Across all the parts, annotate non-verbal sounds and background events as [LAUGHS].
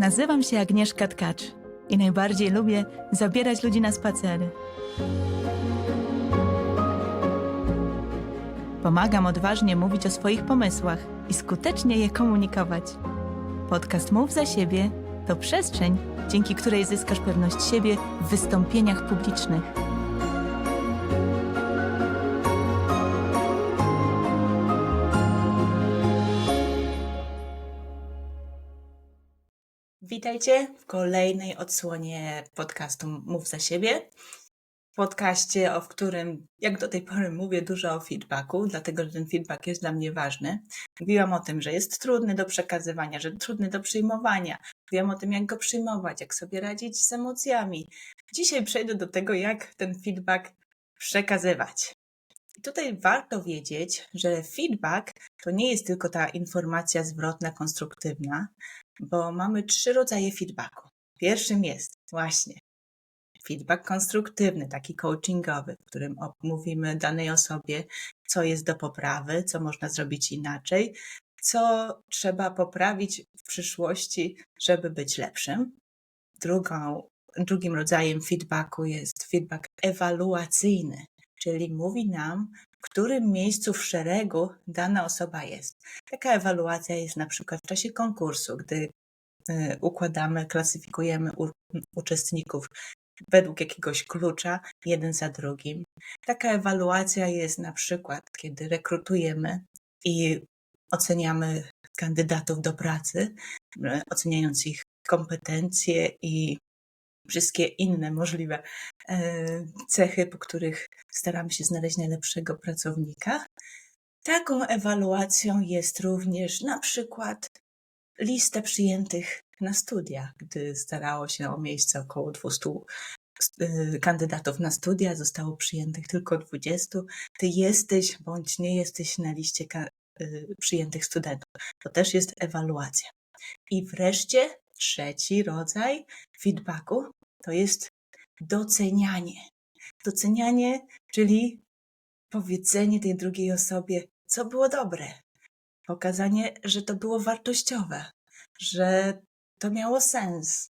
Nazywam się Agnieszka Tkacz i najbardziej lubię zabierać ludzi na spacery. Pomagam odważnie mówić o swoich pomysłach i skutecznie je komunikować. Podcast Mów za siebie to przestrzeń, dzięki której zyskasz pewność siebie w wystąpieniach publicznych. Witajcie w kolejnej odsłonie podcastu Mów za siebie. Podcaście, o w którym, jak do tej pory mówię, dużo o feedbacku, dlatego że ten feedback jest dla mnie ważny. Mówiłam o tym, że jest trudny do przekazywania, że trudny do przyjmowania. Mówiłam o tym, jak go przyjmować, jak sobie radzić z emocjami. Dzisiaj przejdę do tego, jak ten feedback przekazywać. I tutaj warto wiedzieć, że feedback to nie jest tylko ta informacja zwrotna, konstruktywna, bo mamy trzy rodzaje feedbacku. Pierwszym jest właśnie feedback konstruktywny, taki coachingowy, w którym mówimy danej osobie, co jest do poprawy, co można zrobić inaczej, co trzeba poprawić w przyszłości, żeby być lepszym. Drugą, drugim rodzajem feedbacku jest feedback ewaluacyjny, czyli mówi nam, w którym miejscu w szeregu dana osoba jest. Taka ewaluacja jest na przykład w czasie konkursu, gdy y, układamy, klasyfikujemy uczestników według jakiegoś klucza, jeden za drugim. Taka ewaluacja jest na przykład, kiedy rekrutujemy i oceniamy kandydatów do pracy, y, oceniając ich kompetencje i wszystkie inne możliwe e, cechy, po których staramy się znaleźć najlepszego pracownika. Taką ewaluacją jest również na przykład lista przyjętych na studia, gdy starało się o miejsce około 200 e, kandydatów na studia, zostało przyjętych tylko 20. Ty jesteś bądź nie jesteś na liście e, przyjętych studentów. To też jest ewaluacja. I wreszcie trzeci rodzaj feedbacku to jest docenianie. Docenianie, czyli powiedzenie tej drugiej osobie, co było dobre. Pokazanie, że to było wartościowe, że to miało sens,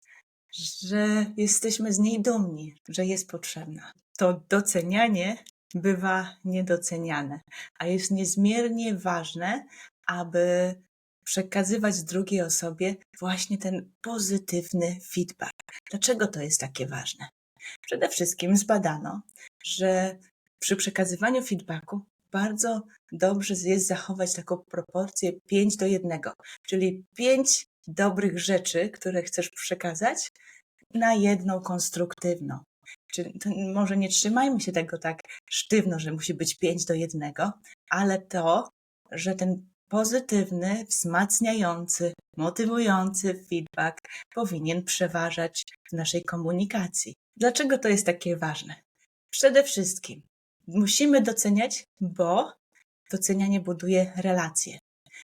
że jesteśmy z niej dumni, że jest potrzebna. To docenianie bywa niedoceniane, a jest niezmiernie ważne, aby przekazywać drugiej osobie właśnie ten pozytywny feedback. Dlaczego to jest takie ważne? Przede wszystkim zbadano, że przy przekazywaniu feedbacku bardzo dobrze jest zachować taką proporcję 5 do 1, czyli 5 dobrych rzeczy, które chcesz przekazać, na jedną konstruktywną. Czyli może nie trzymajmy się tego tak sztywno, że musi być 5 do 1, ale to, że ten pozytywny, wzmacniający, motywujący feedback powinien przeważać w naszej komunikacji. Dlaczego to jest takie ważne? Przede wszystkim musimy doceniać, bo docenianie buduje relacje.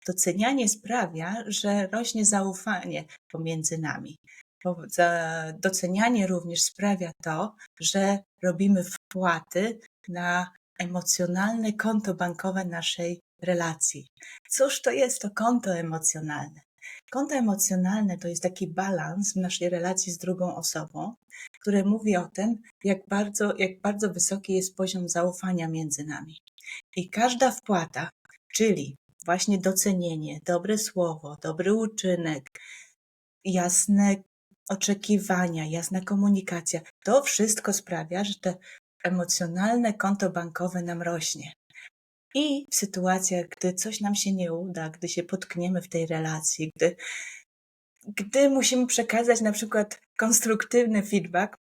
Docenianie sprawia, że rośnie zaufanie pomiędzy nami. Docenianie również sprawia to, że robimy wpłaty na emocjonalne konto bankowe naszej relacji. Cóż to jest to konto emocjonalne? Konto emocjonalne to jest taki balans w naszej relacji z drugą osobą, które mówi o tym, jak bardzo, jak bardzo wysoki jest poziom zaufania między nami. I każda wpłata, czyli właśnie docenienie, dobre słowo, dobry uczynek, jasne oczekiwania, jasna komunikacja, to wszystko sprawia, że to emocjonalne konto bankowe nam rośnie. I w sytuacjach, gdy coś nam się nie uda, gdy się potkniemy w tej relacji, gdy, gdy musimy przekazać na przykład konstruktywny feedback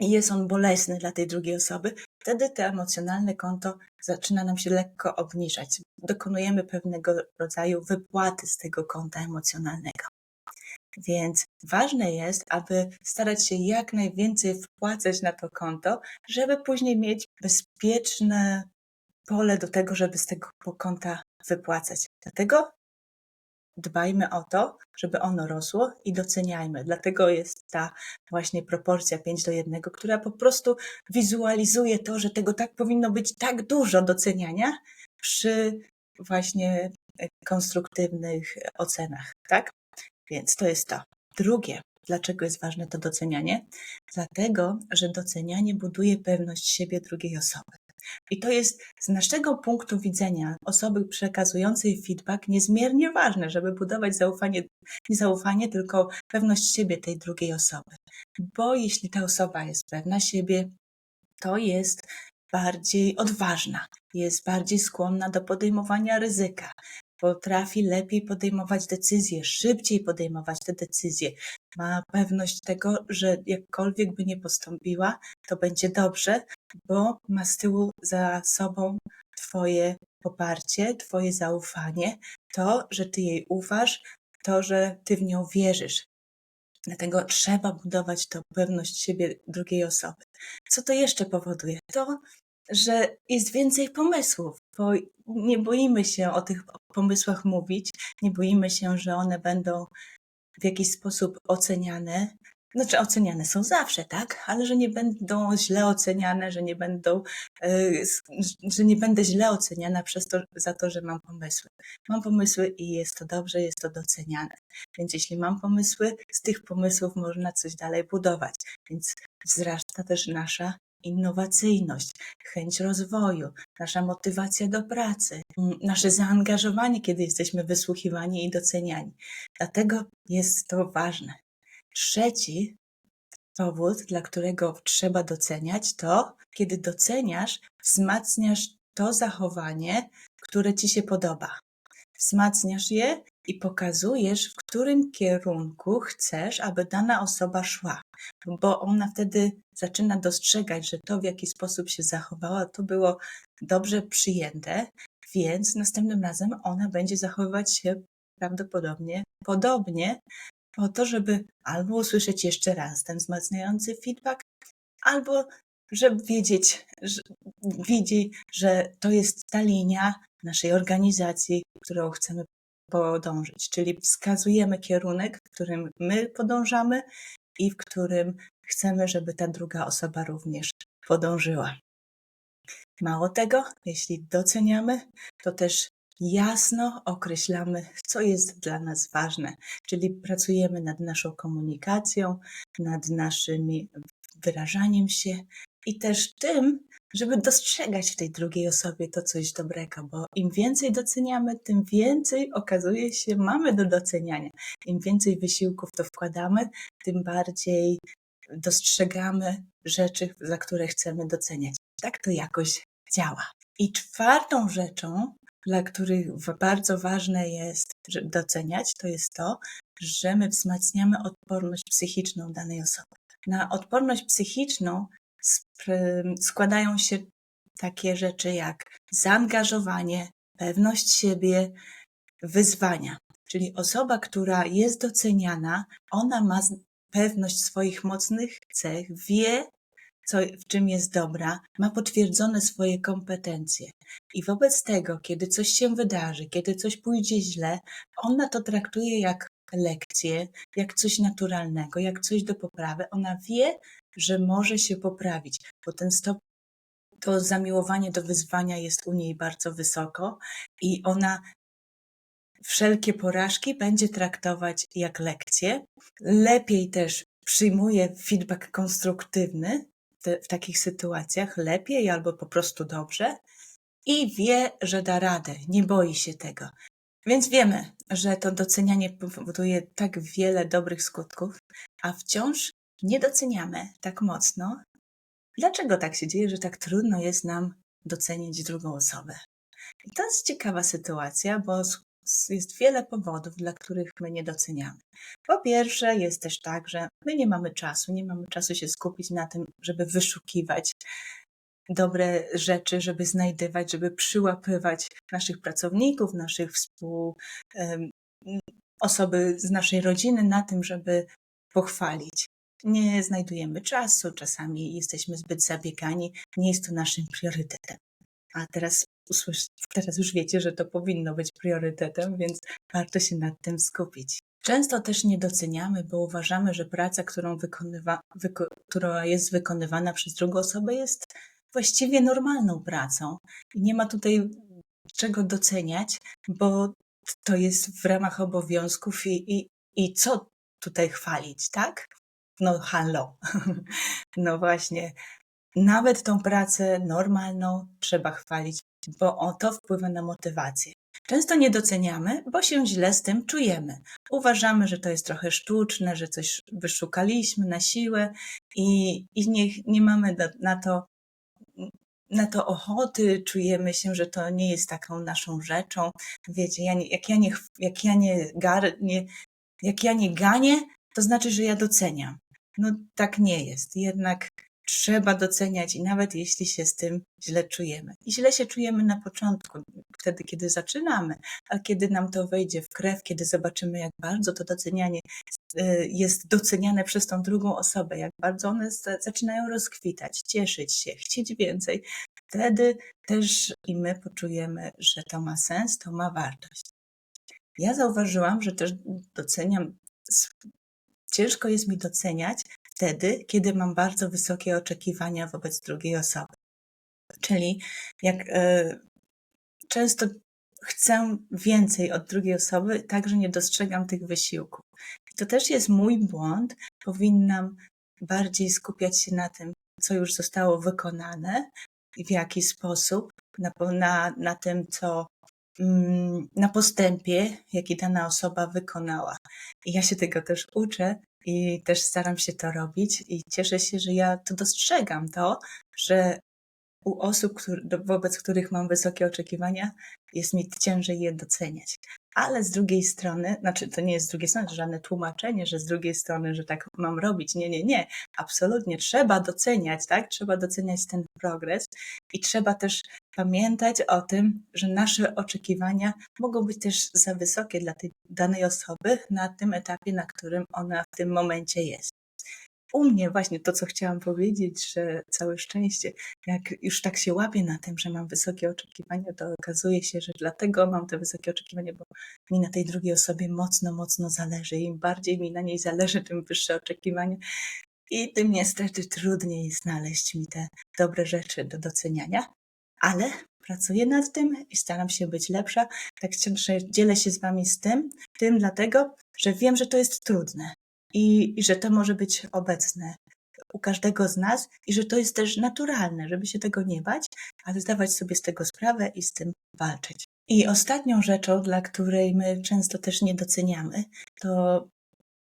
i jest on bolesny dla tej drugiej osoby, wtedy to emocjonalne konto zaczyna nam się lekko obniżać. Dokonujemy pewnego rodzaju wypłaty z tego konta emocjonalnego. Więc ważne jest, aby starać się jak najwięcej wpłacać na to konto, żeby później mieć bezpieczne pole do tego, żeby z tego konta wypłacać. Dlatego dbajmy o to, żeby ono rosło i doceniajmy. Dlatego jest ta właśnie proporcja 5 do 1, która po prostu wizualizuje to, że tego tak powinno być tak dużo doceniania przy właśnie konstruktywnych ocenach, tak? Więc to jest to. Drugie, dlaczego jest ważne to docenianie? Dlatego, że docenianie buduje pewność siebie drugiej osoby. I to jest z naszego punktu widzenia osoby przekazującej feedback niezmiernie ważne, żeby budować zaufanie, nie zaufanie, tylko pewność siebie tej drugiej osoby. Bo jeśli ta osoba jest pewna siebie, to jest bardziej odważna, jest bardziej skłonna do podejmowania ryzyka, potrafi lepiej podejmować decyzje, szybciej podejmować te decyzje. Ma pewność tego, że jakkolwiek by nie postąpiła, to będzie dobrze, bo ma z tyłu za sobą Twoje poparcie, Twoje zaufanie, to, że Ty jej ufasz, to, że Ty w nią wierzysz. Dlatego trzeba budować tą pewność siebie drugiej osoby. Co to jeszcze powoduje? To, że jest więcej pomysłów, bo nie boimy się o tych pomysłach mówić, nie boimy się, że one będą w jakiś sposób oceniane. Znaczy, oceniane są zawsze, tak? Ale że nie będą źle oceniane, że nie będą, yy, że nie będę źle oceniana przez to, za to, że mam pomysły. Mam pomysły i jest to dobrze, jest to doceniane. Więc jeśli mam pomysły, z tych pomysłów można coś dalej budować. Więc wzrasta też nasza innowacyjność, chęć rozwoju, nasza motywacja do pracy, nasze zaangażowanie, kiedy jesteśmy wysłuchiwani i doceniani. Dlatego jest to ważne. Trzeci powód, dla którego trzeba doceniać, to kiedy doceniasz, wzmacniasz to zachowanie, które ci się podoba. Wzmacniasz je i pokazujesz, w którym kierunku chcesz, aby dana osoba szła, bo ona wtedy zaczyna dostrzegać, że to, w jaki sposób się zachowała, to było dobrze przyjęte, więc następnym razem ona będzie zachowywać się prawdopodobnie podobnie, po to, żeby albo usłyszeć jeszcze raz ten wzmacniający feedback, albo żeby wiedzieć, że, widzi, że to jest ta linia naszej organizacji, którą chcemy podążyć. Czyli wskazujemy kierunek, w którym my podążamy i w którym chcemy, żeby ta druga osoba również podążyła. Mało tego, jeśli doceniamy, to też jasno określamy, co jest dla nas ważne, czyli pracujemy nad naszą komunikacją, nad naszym wyrażaniem się i też tym, żeby dostrzegać w tej drugiej osobie to coś dobrego, bo im więcej doceniamy, tym więcej okazuje się mamy do doceniania. Im więcej wysiłków to wkładamy, tym bardziej dostrzegamy rzeczy, za które chcemy doceniać. Tak to jakoś działa. I czwartą rzeczą, dla których bardzo ważne jest doceniać, to jest to, że my wzmacniamy odporność psychiczną danej osoby. Na odporność psychiczną składają się takie rzeczy jak zaangażowanie, pewność siebie, wyzwania. Czyli osoba, która jest doceniana, ona ma pewność swoich mocnych cech, wie, co, w czym jest dobra, ma potwierdzone swoje kompetencje. I wobec tego, kiedy coś się wydarzy, kiedy coś pójdzie źle, ona to traktuje jak lekcję, jak coś naturalnego, jak coś do poprawy. Ona wie, że może się poprawić, bo ten stop, to zamiłowanie do wyzwania jest u niej bardzo wysoko i ona wszelkie porażki będzie traktować jak lekcje. Lepiej też przyjmuje feedback konstruktywny w takich sytuacjach, lepiej albo po prostu dobrze i wie, że da radę, nie boi się tego. Więc wiemy, że to docenianie powoduje tak wiele dobrych skutków, a wciąż nie doceniamy tak mocno. Dlaczego tak się dzieje, że tak trudno jest nam docenić drugą osobę? I to jest ciekawa sytuacja, bo jest wiele powodów, dla których my nie doceniamy. Po pierwsze, jest też tak, że my nie mamy czasu, nie mamy czasu się skupić na tym, żeby wyszukiwać dobre rzeczy, żeby znajdywać, żeby przyłapywać naszych pracowników, naszych współ, osoby z naszej rodziny na tym, żeby pochwalić. Nie znajdujemy czasu, czasami jesteśmy zbyt zabiegani, nie jest to naszym priorytetem. A teraz usłysz, teraz już wiecie, że to powinno być priorytetem, więc warto się nad tym skupić. Często też nie doceniamy, bo uważamy, że praca, którą wykonywa, wyko, która jest wykonywana przez drugą osobę, jest właściwie normalną pracą. I nie ma tutaj czego doceniać, bo to jest w ramach obowiązków i, i, i co tutaj chwalić, tak? No halo. [LAUGHS] No właśnie. Nawet tą pracę normalną trzeba chwalić, bo o to wpływa na motywację. Często nie doceniamy, bo się źle z tym czujemy. Uważamy, że to jest trochę sztuczne, że coś wyszukaliśmy na siłę i, i nie, nie mamy na, na to na to ochoty, czujemy się, że to nie jest taką naszą rzeczą. Wiecie, ja nie, jak ja nie, jak ja nie, gar, nie, jak ja nie ganię, to znaczy, że ja doceniam. No tak nie jest. Jednak trzeba doceniać i nawet jeśli się z tym źle czujemy. I źle się czujemy na początku, wtedy, kiedy zaczynamy, a kiedy nam to wejdzie w krew, kiedy zobaczymy, jak bardzo to docenianie y, jest doceniane przez tą drugą osobę, jak bardzo one zaczynają rozkwitać, cieszyć się, chcieć więcej, wtedy też i my poczujemy, że to ma sens, to ma wartość. Ja zauważyłam, że też doceniam, ciężko jest mi doceniać wtedy, kiedy mam bardzo wysokie oczekiwania wobec drugiej osoby. Czyli jak y, często chcę więcej od drugiej osoby, także nie dostrzegam tych wysiłków. to też jest mój błąd. Powinnam bardziej skupiać się na tym, co już zostało wykonane i w jaki sposób, na, na, na tym, co na postępie, jaki dana osoba wykonała. I ja się tego też uczę i też staram się to robić i cieszę się, że ja to dostrzegam, to, że u osób, wobec których mam wysokie oczekiwania, jest mi ciężej je doceniać. Ale z drugiej strony, znaczy to nie jest z drugiej strony żadne tłumaczenie, że z drugiej strony, że tak mam robić. Nie, nie, nie. Absolutnie trzeba doceniać, tak? Trzeba doceniać ten progres i trzeba też pamiętać o tym, że nasze oczekiwania mogą być też za wysokie dla tej danej osoby na tym etapie, na którym ona w tym momencie jest u mnie właśnie to, co chciałam powiedzieć, że całe szczęście, jak już tak się łapię na tym, że mam wysokie oczekiwania, to okazuje się, że dlatego mam te wysokie oczekiwania, bo mi na tej drugiej osobie mocno, mocno zależy. Im bardziej mi na niej zależy, tym wyższe oczekiwania. I tym niestety trudniej znaleźć mi te dobre rzeczy do doceniania, ale pracuję nad tym i staram się być lepsza. Tak dzielę się z Wami z tym, tym dlatego, że wiem, że to jest trudne i, i że to może być obecne u każdego z nas i że to jest też naturalne, żeby się tego nie bać, ale zdawać sobie z tego sprawę i z tym walczyć. I ostatnią rzeczą, dla której my często też nie doceniamy, to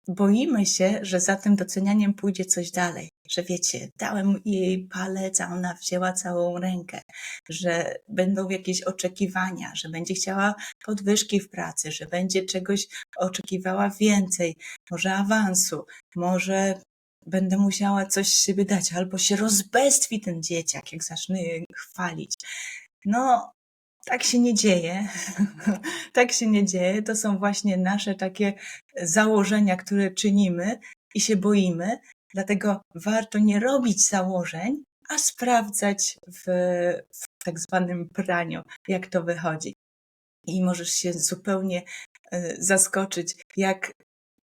boimy się, że za tym docenianiem pójdzie coś dalej. Że wiecie, dałem jej palec, a ona wzięła całą rękę, że będą jakieś oczekiwania, że będzie chciała podwyżki w pracy, że będzie czegoś oczekiwała więcej, może awansu, może będę musiała coś z siebie dać, albo się rozbestwi ten dzieciak, jak zacznę je chwalić. No, tak się nie dzieje. [LAUGHS] tak się nie dzieje. To są właśnie nasze takie założenia, które czynimy i się boimy. Dlatego warto nie robić założeń, a sprawdzać w, w tak zwanym praniu, jak to wychodzi. I możesz się zupełnie e, zaskoczyć, jak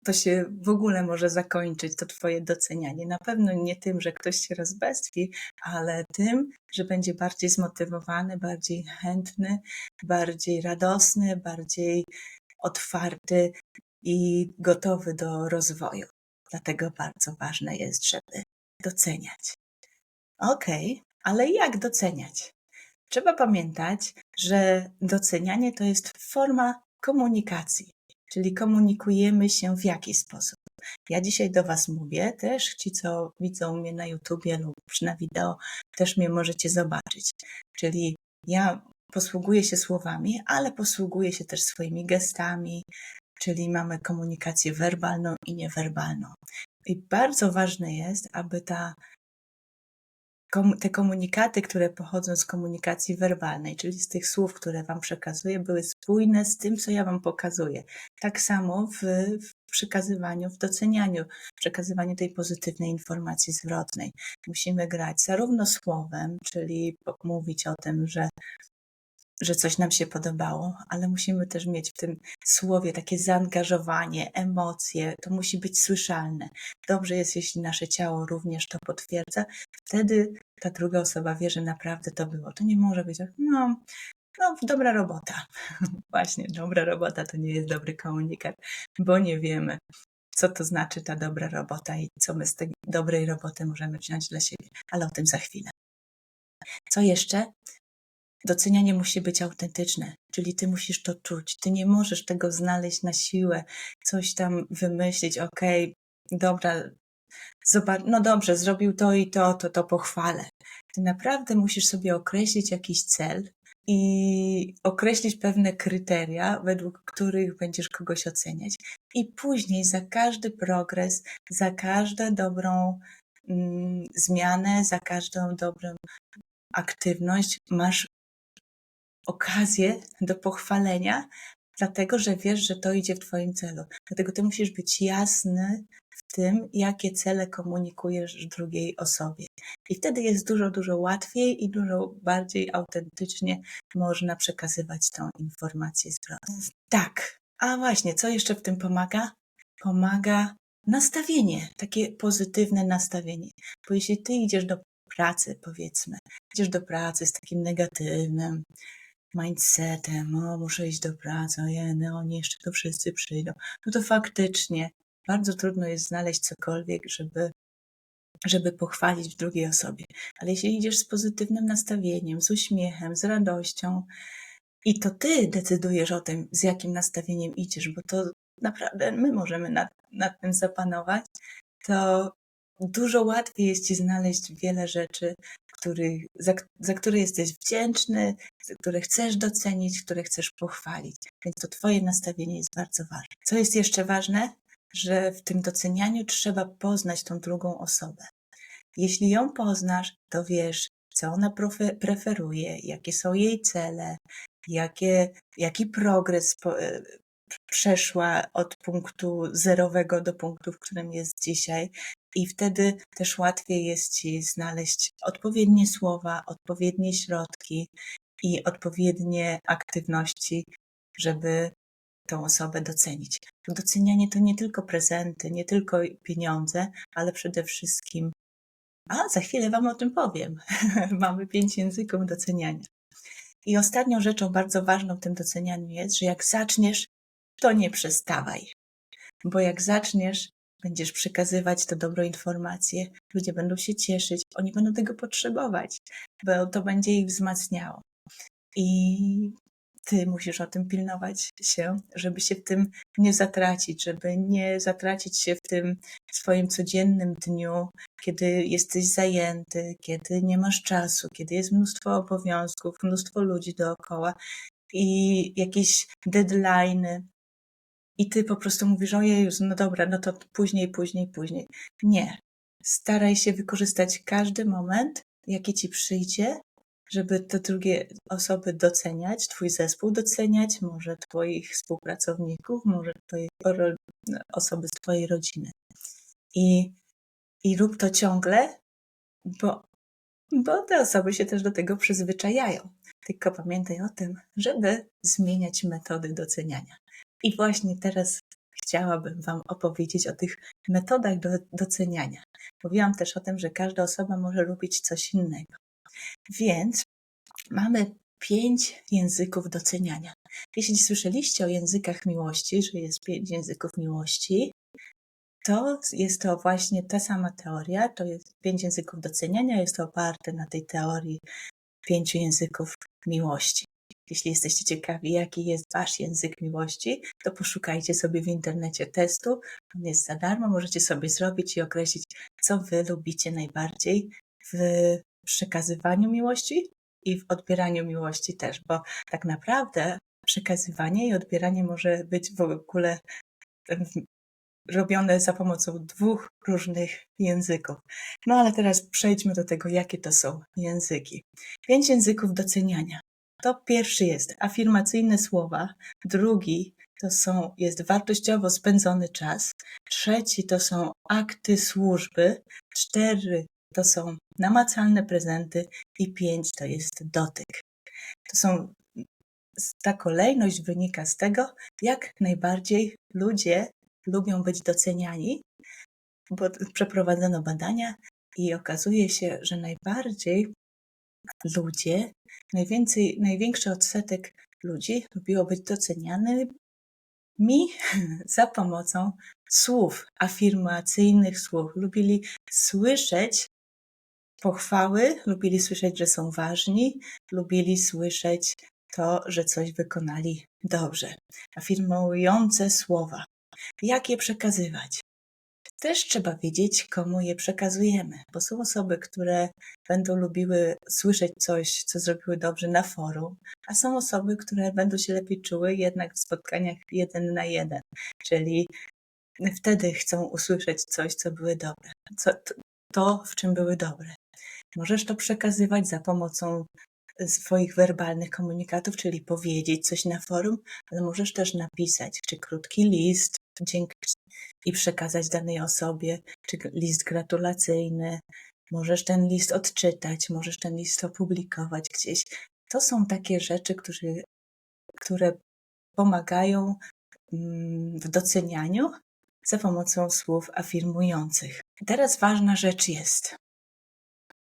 to się w ogóle może zakończyć, to Twoje docenianie. Na pewno nie tym, że ktoś się rozbestwi, ale tym, że będzie bardziej zmotywowany, bardziej chętny, bardziej radosny, bardziej otwarty i gotowy do rozwoju. Dlatego bardzo ważne jest, żeby doceniać. Okej, okay, ale jak doceniać? Trzeba pamiętać, że docenianie to jest forma komunikacji czyli komunikujemy się w jaki sposób. Ja dzisiaj do Was mówię, też ci, co widzą mnie na YouTubie lub na wideo, też mnie możecie zobaczyć. Czyli ja posługuję się słowami, ale posługuję się też swoimi gestami, czyli mamy komunikację werbalną i niewerbalną. I bardzo ważne jest, aby ta te komunikaty, które pochodzą z komunikacji werbalnej, czyli z tych słów, które Wam przekazuję, były spójne z tym, co ja Wam pokazuję. Tak samo w, w przekazywaniu, w docenianiu, w przekazywaniu tej pozytywnej informacji zwrotnej. Musimy grać zarówno słowem, czyli mówić o tym, że że coś nam się podobało, ale musimy też mieć w tym słowie takie zaangażowanie, emocje, to musi być słyszalne. Dobrze jest, jeśli nasze ciało również to potwierdza, wtedy ta druga osoba wie, że naprawdę to było. To nie może być, no, no dobra robota. [LAUGHS] Właśnie, dobra robota to nie jest dobry komunikat, bo nie wiemy, co to znaczy ta dobra robota i co my z tej dobrej roboty możemy wziąć dla siebie, ale o tym za chwilę. Co jeszcze? Docenianie musi być autentyczne, czyli ty musisz to czuć. Ty nie możesz tego znaleźć na siłę, coś tam wymyślić, okej, okay, dobra, zobacz, no dobrze, zrobił to i to, to to pochwalę. Ty naprawdę musisz sobie określić jakiś cel i określić pewne kryteria, według których będziesz kogoś oceniać. I później za każdy progres, za każdą dobrą mm, zmianę, za każdą dobrą aktywność masz okazję do pochwalenia, dlatego że wiesz, że to idzie w Twoim celu. Dlatego Ty musisz być jasny w tym, jakie cele komunikujesz drugiej osobie. I wtedy jest dużo, dużo łatwiej i dużo bardziej autentycznie można przekazywać tą informację zwrotną. Tak. A właśnie, co jeszcze w tym pomaga? Pomaga nastawienie, takie pozytywne nastawienie. Bo jeśli ty idziesz do pracy, powiedzmy, idziesz do pracy z takim negatywnym mindsetem, o, muszę iść do pracy, ojej, no oni jeszcze to wszyscy przyjdą, no to faktycznie bardzo trudno jest znaleźć cokolwiek, żeby, żeby pochwalić w drugiej osobie. Ale jeśli idziesz z pozytywnym nastawieniem, z uśmiechem, z radością, i to ty decydujesz o tym, z jakim nastawieniem idziesz, bo to naprawdę my możemy nad, nad tym zapanować, to dużo łatwiej jest ci znaleźć wiele rzeczy, za, za które jesteś wdzięczny, które chcesz docenić, które chcesz pochwalić. Więc to Twoje nastawienie jest bardzo ważne. Co jest jeszcze ważne? Że w tym docenianiu trzeba poznać tą drugą osobę. Jeśli ją poznasz, to wiesz, co ona preferuje, jakie są jej cele, jakie, jaki progres e, przeszła od punktu zerowego do punktu, w którym jest dzisiaj. I wtedy też łatwiej jest ci znaleźć odpowiednie słowa, odpowiednie środki i odpowiednie aktywności, żeby tą osobę docenić. Docenianie to nie tylko prezenty, nie tylko pieniądze, ale przede wszystkim. A za chwilę Wam o tym powiem. [LAUGHS] Mamy pięć języków doceniania. I ostatnią rzeczą bardzo ważną w tym docenianiu jest, że jak zaczniesz, to nie przestawaj. Bo jak zaczniesz, będziesz przekazywać to dobro informacje, ludzie będą się cieszyć, oni będą tego potrzebować, bo to będzie ich wzmacniało. I ty musisz o tym pilnować się, żeby się w tym nie zatracić, żeby nie zatracić się w tym swoim codziennym dniu, kiedy jesteś zajęty, kiedy nie masz czasu, kiedy jest mnóstwo obowiązków, mnóstwo ludzi dookoła i jakieś deadlines, i ty po prostu mówisz, ojej, no dobra, no to później, później, później. Nie. Staraj się wykorzystać każdy moment, jaki ci przyjdzie, żeby te drugie osoby doceniać, twój zespół doceniać, może twoich współpracowników, może twoje osoby z twojej rodziny. I, i rób to ciągle, bo, bo te osoby się też do tego przyzwyczajają. Tylko pamiętaj o tym, żeby zmieniać metody doceniania. I właśnie teraz chciałabym Wam opowiedzieć o tych metodach do doceniania. Mówiłam też o tym, że każda osoba może lubić coś innego. Więc mamy pięć języków doceniania. Jeśli słyszeliście o językach miłości, że jest pięć języków miłości, to jest to właśnie ta sama teoria, to jest pięć języków doceniania, jest to oparte na tej teorii pięciu języków miłości. Jeśli jesteście ciekawi, jaki jest Wasz język miłości, to poszukajcie sobie w internecie testu. On jest za darmo, możecie sobie zrobić i określić, co Wy lubicie najbardziej w przekazywaniu miłości i w odbieraniu miłości też, bo tak naprawdę przekazywanie i odbieranie może być w ogóle robione za pomocą dwóch różnych języków. No ale teraz przejdźmy do tego, jakie to są języki. Pięć języków doceniania. To pierwszy jest? Afirmacyjne słowa, drugi to są, jest wartościowo spędzony czas, trzeci to są akty służby, cztery to są namacalne prezenty. I pięć to jest dotyk. To są, ta kolejność wynika z tego, jak najbardziej ludzie lubią być doceniani, bo przeprowadzono badania i okazuje się, że najbardziej ludzie, najwięcej, największy odsetek ludzi lubiło być doceniany mi [LAUGHS] za pomocą słów, afirmacyjnych słów. Lubili słyszeć pochwały, lubili słyszeć, że są ważni, lubili słyszeć to, że coś wykonali dobrze. Afirmujące słowa. Jak je przekazywać? Też trzeba wiedzieć, komu je przekazujemy, bo są osoby, które będą lubiły słyszeć coś, co zrobiły dobrze na forum, a są osoby, które będą się lepiej czuły jednak w spotkaniach jeden na jeden, czyli wtedy chcą usłyszeć coś, co były dobre, co, to, w czym były dobre. Możesz to przekazywać za pomocą swoich werbalnych komunikatów, czyli powiedzieć coś na forum, ale możesz też napisać, czy krótki list dzięki, i przekazać danej osobie, czy list gratulacyjny. Możesz ten list odczytać, możesz ten list opublikować gdzieś. To są takie rzeczy, które, które pomagają mm, w docenianiu za pomocą słów afirmujących. Teraz ważna rzecz jest,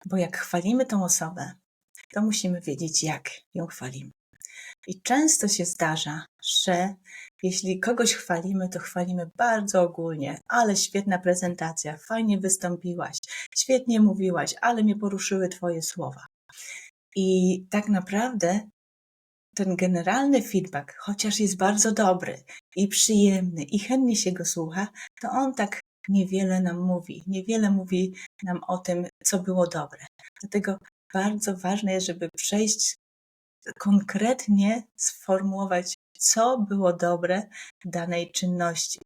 bo jak chwalimy tą osobę, to musimy wiedzieć, jak ją chwalimy. I często się zdarza, że jeśli kogoś chwalimy, to chwalimy bardzo ogólnie, ale świetna prezentacja, fajnie wystąpiłaś, świetnie mówiłaś, ale mnie poruszyły Twoje słowa. I tak naprawdę ten generalny feedback, chociaż jest bardzo dobry i przyjemny i chętnie się go słucha, to on tak niewiele nam mówi, niewiele mówi nam o tym, co było dobre. Dlatego bardzo ważne jest, żeby przejść konkretnie sformułować, co było dobre danej czynności,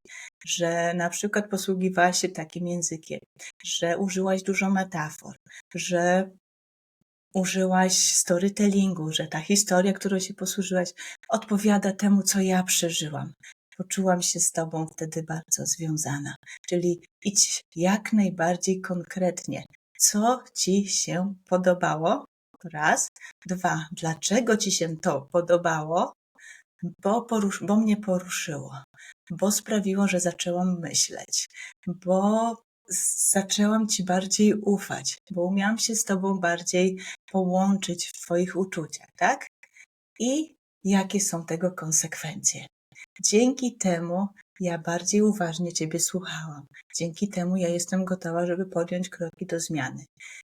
że na przykład posługiwałaś się takim językiem, że użyłaś dużo metafor, że użyłaś storytellingu, że ta historia, którą się posłużyłaś, odpowiada temu, co ja przeżyłam. Poczułam się z Tobą wtedy bardzo związana. Czyli idź jak najbardziej konkretnie. Co Ci się podobało? Raz. Dwa. Dlaczego Ci się to podobało? Bo, porusz, bo mnie poruszyło, bo sprawiło, że zaczęłam myśleć, bo zaczęłam Ci bardziej ufać, bo umiałam się z Tobą bardziej połączyć w Twoich uczuciach, tak? I jakie są tego konsekwencje? Dzięki temu ja bardziej uważnie Ciebie słuchałam. Dzięki temu ja jestem gotowa, żeby podjąć kroki do zmiany.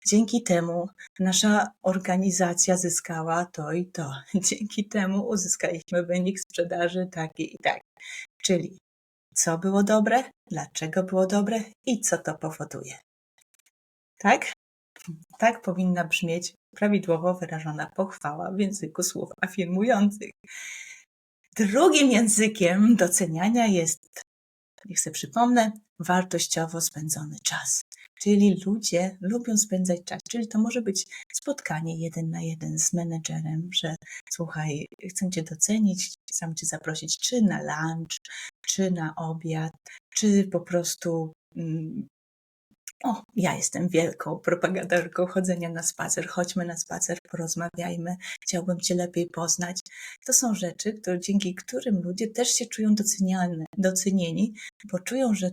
Dzięki temu nasza organizacja zyskała to i to. [LAUGHS] Dzięki temu uzyskaliśmy wynik sprzedaży taki i tak. Czyli co było dobre, dlaczego było dobre i co to powoduje. Tak? Tak powinna brzmieć prawidłowo wyrażona pochwała w języku słów afirmujących. Drugim językiem doceniania jest, niech sobie przypomnę, wartościowo spędzony czas. Czyli ludzie lubią spędzać czas, czyli to może być spotkanie jeden na jeden z menedżerem, że słuchaj, chcę Cię docenić, chcę Cię zaprosić czy na lunch, czy na obiad, czy po prostu mm, o, ja jestem wielką propagatorką chodzenia na spacer. Chodźmy na spacer, porozmawiajmy. Chciałbym Cię lepiej poznać. To są rzeczy, które, dzięki którym ludzie też się czują doceniani, docenieni, bo czują, że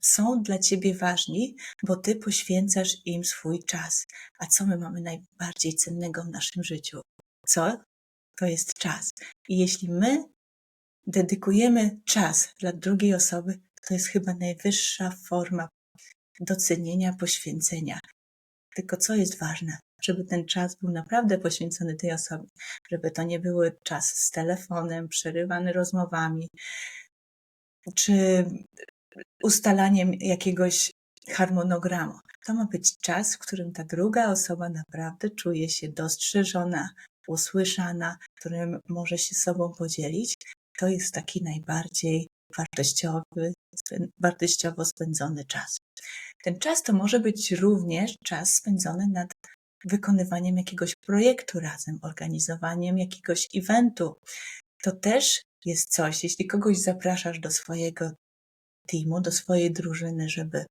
są dla Ciebie ważni, bo Ty poświęcasz im swój czas. A co my mamy najbardziej cennego w naszym życiu? Co? To jest czas. I jeśli my dedykujemy czas dla drugiej osoby, to jest chyba najwyższa forma docenienia, poświęcenia. Tylko co jest ważne? Żeby ten czas był naprawdę poświęcony tej osobie, żeby to nie był czas z telefonem, przerywany rozmowami, czy ustalaniem jakiegoś harmonogramu. To ma być czas, w którym ta druga osoba naprawdę czuje się dostrzeżona, usłyszana, którym może się sobą podzielić. To jest taki najbardziej wartościowy, wartościowo spędzony czas. Ten czas to może być również czas spędzony nad wykonywaniem jakiegoś projektu razem, organizowaniem jakiegoś eventu. To też jest coś, jeśli kogoś zapraszasz do swojego teamu, do swojej drużyny, żeby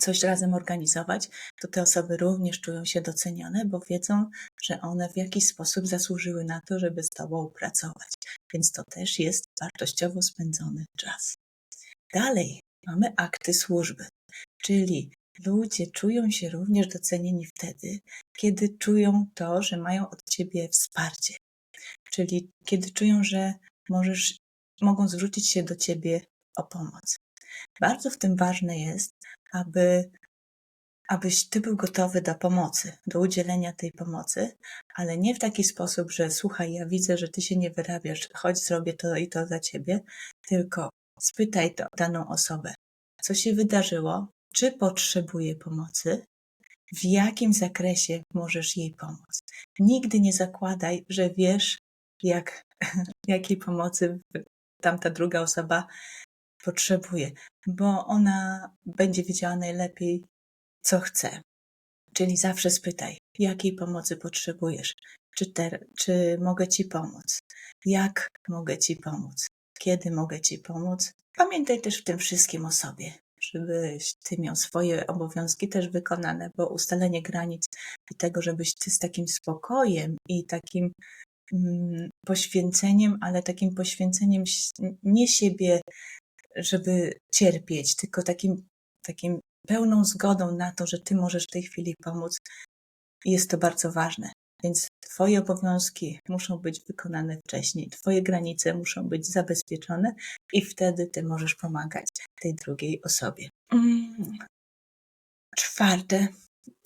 coś razem organizować, to te osoby również czują się docenione, bo wiedzą, że one w jakiś sposób zasłużyły na to, żeby z Tobą pracować. Więc to też jest wartościowo spędzony czas. Dalej mamy akty służby, czyli ludzie czują się również docenieni wtedy, kiedy czują to, że mają od Ciebie wsparcie. Czyli kiedy czują, że możesz mogą zwrócić się do ciebie o pomoc. Bardzo w tym ważne jest, aby, abyś ty był gotowy do pomocy, do udzielenia tej pomocy, ale nie w taki sposób, że słuchaj, ja widzę, że ty się nie wyrabiasz, chodź, zrobię to i to za ciebie, tylko spytaj to, daną osobę, co się wydarzyło, czy potrzebuje pomocy, w jakim zakresie możesz jej pomóc. Nigdy nie zakładaj, że wiesz, jak, [LAUGHS] jakiej pomocy tamta druga osoba potrzebuje, bo ona będzie wiedziała najlepiej, co chce. Czyli zawsze spytaj, jakiej pomocy potrzebujesz, czy, ter, czy mogę ci pomóc, jak mogę ci pomóc, kiedy mogę ci pomóc. Pamiętaj też w tym wszystkim o sobie, żebyś ty miał swoje obowiązki też wykonane, bo ustalenie granic i tego, żebyś ty z takim spokojem i takim mm, poświęceniem, ale takim poświęceniem nie siebie, żeby cierpieć, tylko takim, takim pełną zgodą na to, że ty możesz w tej chwili pomóc. Jest to bardzo ważne. Więc Twoje obowiązki muszą być wykonane wcześniej, Twoje granice muszą być zabezpieczone i wtedy Ty możesz pomagać tej drugiej osobie. Mm. Czwarte,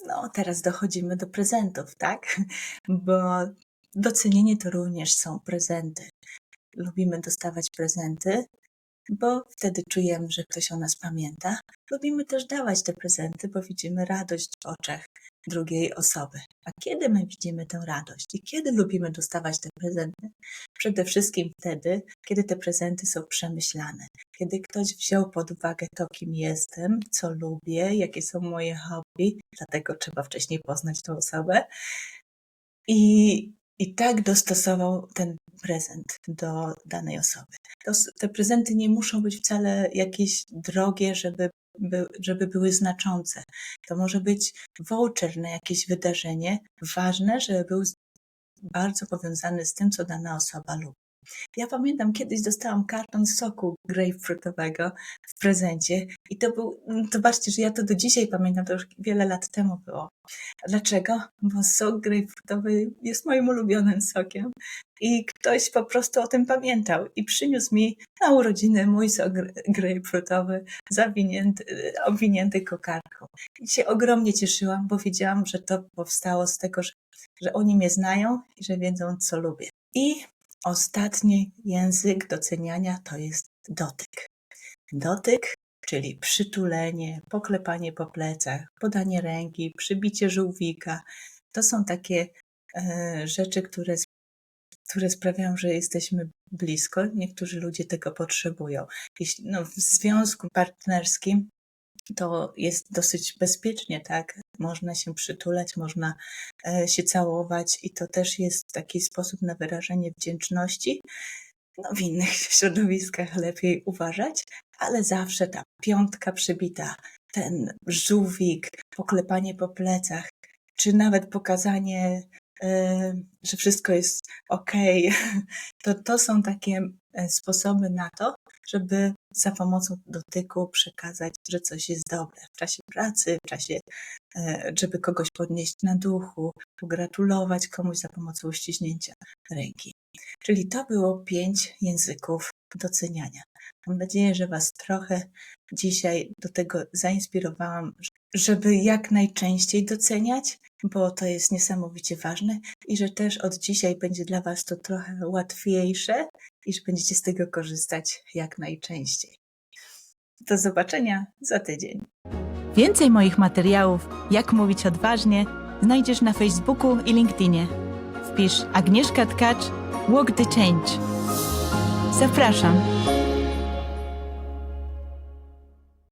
no teraz dochodzimy do prezentów, tak? [LAUGHS] Bo docenienie to również są prezenty. Lubimy dostawać prezenty, bo wtedy czujemy, że ktoś o nas pamięta. Lubimy też dawać te prezenty, bo widzimy radość w oczach drugiej osoby. A kiedy my widzimy tę radość i kiedy lubimy dostawać te prezenty? Przede wszystkim wtedy, kiedy te prezenty są przemyślane, kiedy ktoś wziął pod uwagę to, kim jestem, co lubię, jakie są moje hobby, dlatego trzeba wcześniej poznać tę osobę. I, i tak dostosował ten prezent do danej osoby. To, te prezenty nie muszą być wcale jakieś drogie, żeby, by, żeby były znaczące. To może być voucher na jakieś wydarzenie. Ważne, żeby był bardzo powiązany z tym, co dana osoba lubi. Ja pamiętam, kiedyś dostałam karton soku grapefruitowego w prezencie i to był, mm, zobaczcie, że ja to do dzisiaj pamiętam, to już wiele lat temu było. Dlaczego? Bo sok grapefruitowy jest moim ulubionym sokiem i ktoś po prostu o tym pamiętał i przyniósł mi na urodziny mój sok gr- grapefruitowy zawinięty, owinięty kokardką. I się ogromnie cieszyłam, bo wiedziałam, że to powstało z tego, że, że oni mnie znają i że wiedzą, co lubię. I ostatni język doceniania to jest dotyk. Dotyk, czyli przytulenie, poklepanie po plecach, podanie ręki, przybicie żółwika. To są takie e, rzeczy, które, które sprawiają, że jesteśmy blisko. Niektórzy ludzie tego potrzebują. Jeśli, no, w związku partnerskim to jest dosyć bezpiecznie, tak? Można się przytulać, można e, się całować i to też jest taki sposób na wyrażenie wdzięczności. No, w innych [LAUGHS] środowiskach lepiej uważać, ale zawsze ta piątka przybita, ten żółwik, poklepanie po plecach, czy nawet pokazanie, e, że wszystko jest ok, [LAUGHS] to to są takie e, sposoby na to, żeby za pomocą dotyku przekazać, że coś jest dobre w czasie pracy, w czasie, e, żeby kogoś podnieść na duchu, pogratulować komuś za pomocą uściśnięcia ręki. Czyli to było pięć języków doceniania. Mam nadzieję, że Was trochę dzisiaj do tego zainspirowałam, żeby jak najczęściej doceniać, bo to jest niesamowicie ważne i że też od dzisiaj będzie dla Was to trochę łatwiejsze i że będziecie z tego korzystać jak najczęściej. Do zobaczenia za tydzień. Więcej moich materiałów, jak mówić odważnie, znajdziesz na Facebooku i LinkedInie. Wpisz Agnieszka Tkacz Walk the Change. Zapraszam.